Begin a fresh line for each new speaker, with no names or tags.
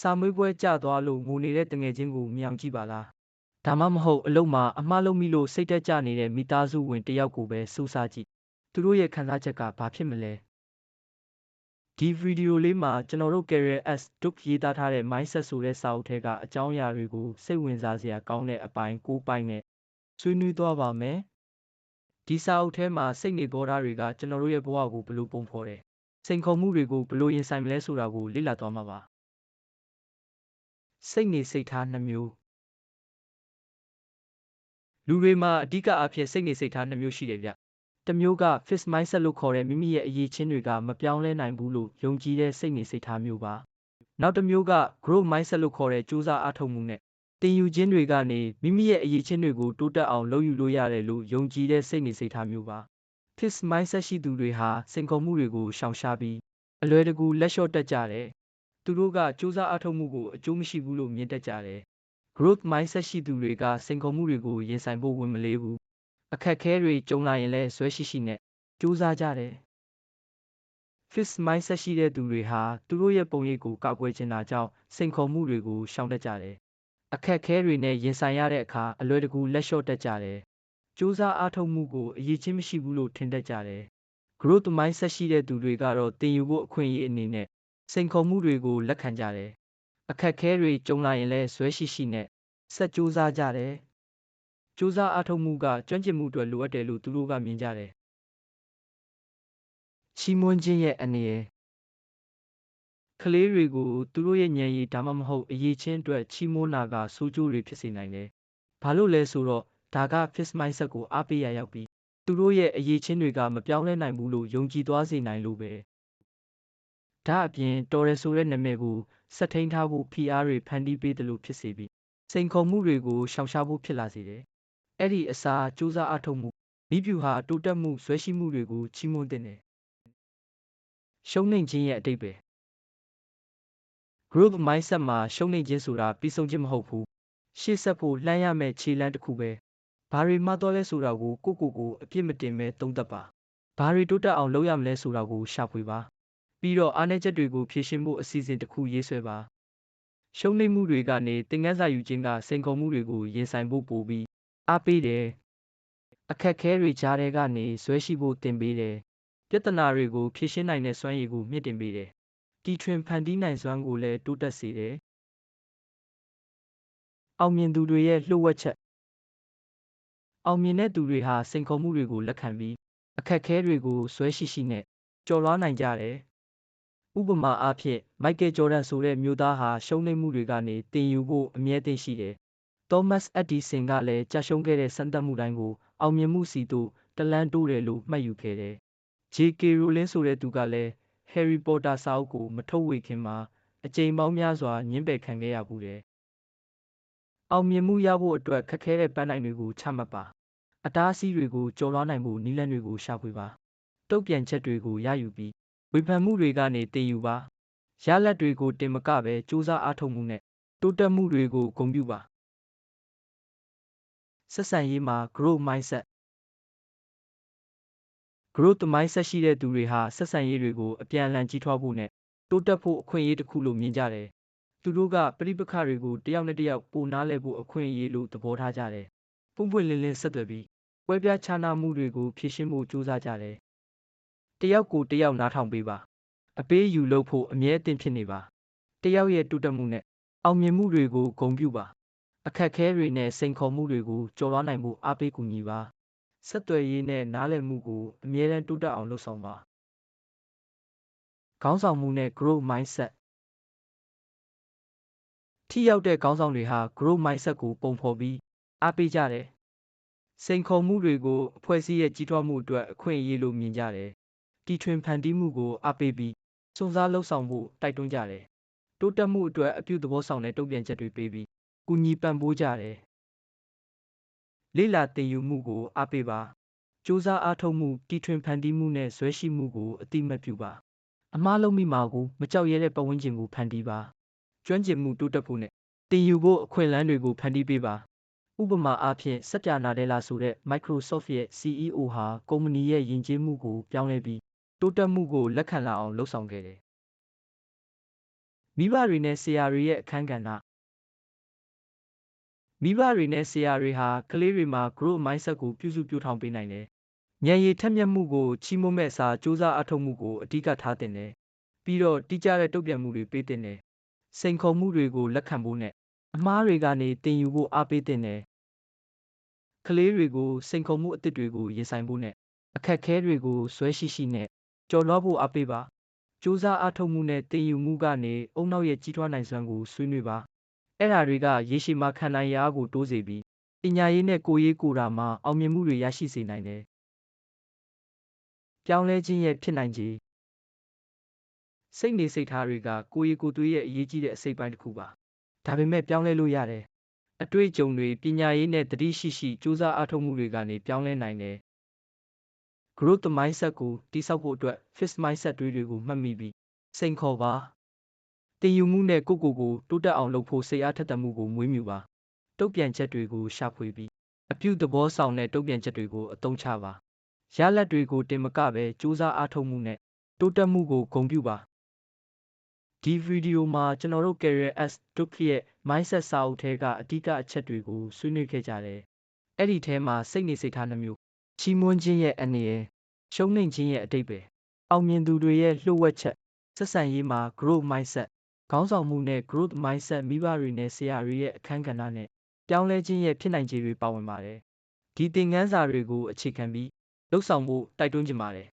စာမွေးပွဲကြသွားလို့ငိုနေတဲ့တငယ်ချင်းကိုမြောင်ကြည့်ပါလားဒါမှမဟုတ်အလုံးမှာအမှားလုံးမိလို့စိတ်တက်ကြနေတဲ့မိသားစုဝင်တစ်ယောက်ကိုပဲစူးစမ်းကြည့်သူတို့ရဲ့ခံစားချက်ကဘာဖြစ်မလဲဒီဗီဒီယိုလေးမှာကျွန်တော်တို့ Career S ဒုတ်ရေးသားထားတဲ့ Mindset ဆိုတဲ့စာအုပ်ထဲကအကြောင်းအရာတွေကိုစိတ်ဝင်စားစရာကောင်းတဲ့အပိုင်း၉ပိုင်းနဲ့ဆွေးနွေးသွားပါမယ်ဒီစာအုပ်ထဲမှာစိတ်နေပေါ်ထားတွေကကျွန်တော်တို့ရဲ့ဘဝကိုဘယ်လိုပုံဖော်တယ်စိန်ခေါ်မှုတွေကိုဘယ်လိုရင်ဆိုင်မလဲဆိုတာကိုလေ့လာသွားမှာပါ စိတ်နေစိတ်ထားနှမျိုးလူတွေမှာအဓိကအဖြစ်စိတ်နေစိတ်ထားနှမျိုးရှိတယ်ဗျတစ်မျိုးက fixed mindset လို့ခေါ်တဲ့မိမိရဲ့အရေးချင်းတွေကမပြောင်းလဲနိုင်ဘူးလို့ယုံကြည်တဲ့စိတ်နေစိတ်ထားမျိုးပါနောက်တစ်မျိုးက growth mindset လို့ခေါ်တဲ့ကြိုးစားအားထုတ်မှုနဲ့တင်ယူခြင်းတွေကနေမိမိရဲ့အရေးချင်းတွေကိုတိုးတက်အောင်လုပ်ယူလို့ရတယ်လို့ယုံကြည်တဲ့စိတ်နေစိတ်ထားမျိုးပါ fixed mindset ရှိသူတွေဟာစိန်ခေါ်မှုတွေကိုရှောင်ရှားပြီးအလွယ်တကူလက်လျှော့တက်ကြတယ် သူတို့ကကြိုးစားအားထုတ်မှုကိုအကျိုးမရှိဘူးလို့မြင်တတ်ကြတယ် growth mindset ရှိသူတွေကစိန်ခေါ်မှုတွေကိုရင်ဆိုင်ဖို့ဝင်မလေးဘူးအခက်ခဲတွေကြုံလာရင်လည်းဇွဲရှိရှိနဲ့ကြိုးစားကြတယ် fixed mindset ရှိတဲ့သူတွေဟာသူတို့ရဲ့ပုံရိပ်ကိုကောက်ွယ်ချင်တာကြောင့်စိန်ခေါ်မှုတွေကိုရှောင်တတ်ကြတယ်အခက်ခဲတွေနဲ့ရင်ဆိုင်ရတဲ့အခါအလွယ်တကူလက်လျှော့တတ်ကြတယ်ကြိုးစားအားထုတ်မှုကိုအရေးချင်းမရှိဘူးလို့ထင်တတ်ကြတယ် growth mindset ရှိတဲ့သူတွေကတော့တင်ယူဖို့အခွင့်အရေးအနေနဲ့ စိန်ခေါ်မှုတွေကို လက်ခံကြတယ်အခက်ခဲတွေကြုံလာရင်လည်းဇွဲရှိရှိနဲ့ဆက်ကြိုးစားကြတယ်။ကြိုးစားအားထုတ်မှုကကျွမ်းကျင်မှုအတွက်လိုအပ်တယ်လို့သူတို့ကမြင်ကြတယ်။ချီးမွမ်းခြင်းရဲ့အနေရယ်ကလေးတွေကိုသူတို့ရဲ့ဉာဏ်ရည်ဒါမှမဟုတ်အရေးချင်းအတွက်ချီးမွမ်းတာကဆိုးကျိုးတွေဖြစ်စေနိုင်တယ်။ဘာလို့လဲဆိုတော့ဒါက fixed mindset ကိုအားပေးရရောက်ပြီးသူတို့ရဲ့အရေးချင်းတွေကမပြောင်းလဲနိုင်ဘူးလို့ယုံကြည်သွားစေနိုင်လို့ပဲ။ ဒါအပြင်တော်ရဲဆိုတဲ့နာမည်ကိုစက်ထိန်ထားဖို့ဖိအားတွေဖန်တီးပေးတယ်လို့ဖြစ်စေပြီးစိန်ခေါ်မှုတွေကိုရှောင်ရှားဖို့ဖြစ်လာစေတယ်။အဲ့ဒီအစားစူးစမ်းအထောက်မှုမိဖြူဟာတိုးတက်မှုဇွဲရှိမှုတွေကိုချီးမွမ်းတဲ့တယ်။ရှုံးနိမ့်ခြင်းရဲ့အတိတ်ပဲ growth mindset မှာရှုံးနိမ့်ခြင်းဆိုတာပြီးဆုံးခြင်းမဟုတ်ဘူး။ရှေ့ဆက်ဖို့လှမ်းရမယ့်ခြေလှမ်းတစ်ခုပဲ။ဘာတွေမှတော့လဲဆိုတာကိုကိုကိုကိုအပြစ်မတင်ပဲသုံးသပ်ပါ။ဘာတွေတိုးတက်အောင်လုပ်ရမလဲဆိုတာကိုရှာဖွေပါ။ ပြီးတော့အားနည်းချက်တွေကိုဖြေရှင်းဖို့အစီအစဉ်တစ်ခုရေးဆွဲပါရှုံးနိမ့်မှုတွေကနေသင်ခန်းစာယူခြင်းကစိန်ခေါ်မှုတွေကိုရင်ဆိုင်ဖို့ပိုပြီးအားပေးတယ်။အခက်ခဲတွေကြားထဲကနေဇွဲရှိဖို့တင်ပေးတယ်။ပြဿနာတွေကိုဖြေရှင်းနိုင်တဲ့စွမ်းရည်ကိုမြင့်တင်ပေးတယ်။တီထွင်ဖန်တီးနိုင်စွမ်းကိုလည်းတိုးတက်စေတယ်။အောင်မြင်သူတွေရဲ့လှုပ်ဝက်ချက်အောင်မြင်တဲ့သူတွေဟာစိန်ခေါ်မှုတွေကိုလက်ခံပြီးအခက်ခဲတွေကိုဇွဲရှိရှိနဲ့ကျော်လွှားနိုင်ကြတယ်။ ဥပမာအားဖြင့်မိုက်ကယ်ဂျော်ဒန်ဆိုတဲ့မျိုးသားဟာရှုံးနိမ့်မှုတွေကနေတင်ယူဖို့အမြဲတမ်းရှိတယ်။သောမတ်အက်ဒီဆင်ကလည်းကြာရှုံးခဲ့တဲ့စမ်းသပ်မှုတိုင်းကိုအောင်မြင်မှုစီသို့တလန်းတိုးတယ်လို့မှတ်ယူခဲ့တယ်။ J.K. Rowling ဆိုတဲ့သူကလည်း Harry Potter စာအုပ်ကိုမထုတ်ဝေခင်မှာအကြိမ်ပေါင်းများစွာညှင်းပယ်ခံခဲ့ရဘူးတယ်။အောင်မြင်မှုရဖို့အတွက်ခက်ခဲတဲ့ပန်းတိုင်တွေကိုချမှတ်ပါ။အတားအဆီးတွေကိုကျော်လွှားနိုင်ဖို့နည်းလမ်းတွေကိုရှာဖွေပါ။တုံ့ပြန်ချက်တွေကိုရယူပြီး ဝေဖန်မှုတွေကနေတင်ယူပါရလဒ်တွေကိုတင်မကပဲစူးစမ်းအားထုတ်မှုနဲ့တိုးတက်မှုတွေကိုဂုဏ်ပြုပါဆက်ဆံရေးမှာ growth mindset growth mindset ရှိတဲ့သူတွေဟာဆက်ဆံရေးတွေကိုအပြန်အလှန်ကြီးထွားဖို့နဲ့တိုးတက်ဖို့အခွင့်အရေးတစ်ခုလို့မြင်ကြတယ်သူတို့ကပြိပခတွေကိုတယောက်နဲ့တယောက်ပိုနားလည်ဖို့အခွင့်အရေးလို့သဘောထားကြတယ်ပွင့်ပွင့်လင်းလင်းဆက်သွယ်ပြီးပွဲပြခြားနာမှုတွေကိုဖြေရှင်းဖို့ကြိုးစားကြတယ် တယောက်ကိုတယောက်နားထောင်ပေးပါအပေးယူလုပ်ဖို့အမြဲအသင့်ဖြစ်နေပါတယောက်ရဲ့တိုးတက်မှုနဲ့အောင်မြင်မှုတွေကိုဂုဏ်ပြုပါအခက်ခဲတွေနဲ့စိန်ခေါ်မှုတွေကိုကျော်လွှားနိုင်ဖို့အားပေးကူညီပါဆက်သွယ်ရေးနဲ့နားလည်မှုကိုအမြဲတမ်းတိုးတက်အောင်လုပ်ဆောင်ပါခေါင်းဆောင်မှုနဲ့ growth mindset ထိရောက်တဲ့ခေါင်းဆောင်တွေဟာ growth mindset ကိုပုံဖော်ပြီးအားပေးကြတယ်စိန်ခေါ်မှုတွေကိုအဖွဲ့အစည်းရဲ့ကြီးထွားမှုအတွက်အခွင့်အရေးလို့မြင်ကြတယ် တီထွင်ဖန်တီးမှုကိုအားပေးပြီးစွန့်စားလှုပ်ဆောင်ဖို့တိုက်တွန်းကြတယ်။တိုးတက်မှုအတွက်အပြုသဘောဆောင်တဲ့တုံ့ပြန်ချက်တွေပေးပြီးကူညီပံ့ပိုးကြတယ်။လေ့လာသင်ယူမှုကိုအားပေးပါ။စူးစမ်းအားထုတ်မှုတီထွင်ဖန်တီးမှုနဲ့ဇွဲရှိမှုကိုအတိမတ်ပြုပါ။အမှားလုံးမိမှာကိုမကြောက်ရဲတဲ့ပတ်ဝန်းကျင်ကိုဖန်တီးပါ။ကျွမ်းကျင်မှုတိုးတက်ဖို့နဲ့တင်ယူဖို့အခွင့်အလမ်းတွေကိုဖန်တီးပေးပါ။ဥပမာအားဖြင့်စက်ပြနာဒဲလာဆိုတဲ့ Microsoft ရဲ့ CEO ဟာကုမ္ပဏီရဲ့ယဉ်ကျေးမှုကိုပြောင်းလဲပြီး တိုးတက်မှုကိုလက်ခံလာအောင်လှုပ်ဆောင်ခဲ့တယ်မိဘတွေနဲ့ဆရာတွေရဲ့အခန်းကဏ္ဍမိဘတွေနဲ့ဆရာတွေဟာကလေးတွေမှာ growth mindset ကိုပြုစုပြောင်းထောင်ပေးနိုင်တယ်။ဉာဏ်ရည်ထက်မြက်မှုကိုချီးမွမ်းမဲ့အစားစူးစမ်းအထောက်မှုကိုအဓိကထားတင်တယ်။ပြီးတော့တိကျတဲ့တုံ့ပြန်မှုတွေပေးတင်တယ်။စိန်ခေါ်မှုတွေကိုလက်ခံဖို့နဲ့အမှားတွေကနေသင်ယူဖို့အားပေးတင်တယ်။ကလေးတွေကိုစိန်ခေါ်မှုအသစ်တွေကိုရင်ဆိုင်ဖို့နဲ့အခက်အခဲတွေကိုဆွဲရှိရှိနဲ့ ကျော်လွှားဖို့အားပေးပါ။စူးစမ်းအားထုတ်မှုနဲ့သင်ယူမှုကနေအုံနောက်ရဲ့ကြီးထွားနိုင်စွမ်းကိုဆွေးနွေးပါ။အဲ့ဓာတွေကရေရှည်မှာခံနိုင်ရအားကိုတိုးစေပြီးပညာရေးနဲ့ကိုယ်ရေးကိုယ်တာမှာအောင်မြင်မှုတွေရရှိစေနိုင်တယ်။ပြောင်းလဲခြင်းရဲ့ဖြစ်နိုင်ခြေစိတ်နေစိတ်ထားတွေကကိုယ်ရေးကိုယ်သွေးရဲ့အရေးကြီးတဲ့အစိတ်ပိုင်းတစ်ခုပါ။ဒါပေမဲ့ပြောင်းလဲလို့ရတယ်။အတွေ့အကြုံတွေပညာရေးနဲ့တတိရှိရှိစူးစမ်းအားထုတ်မှုတွေကနေပြောင်းလဲနိုင်တယ်။ growth mindset ကိုတိစောက်ဖို့အတွက် fixed mindset တွေတွေကိုမှတ်မိပြီးစိန်ခေါ်ပါတင်ယူမှုနဲ့ကိုယ့်ကိုယ်ကိုတိုးတက်အောင်လုပ်ဖို့စိတ်အားထက်သန်မှုကိုမွေးမြူပါတုတ်ပြန်ချက်တွေကိုရှာဖွေပြီးအပြုသဘောဆောင်တဲ့တုတ်ပြန်ချက်တွေကိုအသုံးချပါရလဒ်တွေကိုတင်မကပဲစူးစမ်းအားထုတ်မှုနဲ့တိုးတက်မှုကိုဂုဏ်ပြုပါဒီဗီဒီယိုမှာကျွန်တော်တို့ Career S တုတ်ရဲ့ mindset စာအုပ်ထဲကအဓိကအချက်တွေကိုဆွေးနွေးခဲ့ကြတယ်အဲ့ဒီထဲမှာစိတ်နေစိတ်ထားနှမျိုး ချီးမွမ်းခြင်းရဲ့အနေရယ်ရှုံးနိမ့်ခြင်းရဲ့အတိတ်ပဲအောင်မြင်သူတွေရဲ့လှုပ်ဝက်ချက်ဆက်ဆံရေးမှာ growth mindset ခေါင်းဆောင်မှုနဲ့ growth mindset မိဘတွေနဲ့ဆရာတွေရဲ့အခန်းကဏ္ဍနဲ့ပြောင်းလဲခြင်းရဲ့ဖြစ်နိုင်ခြေတွေပါဝင်ပါတယ်ဒီသင်ခန်းစာတွေကိုအခြေခံပြီးလှုပ်ဆောင်ဖို့တိုက်တွန်းချင်ပါတယ်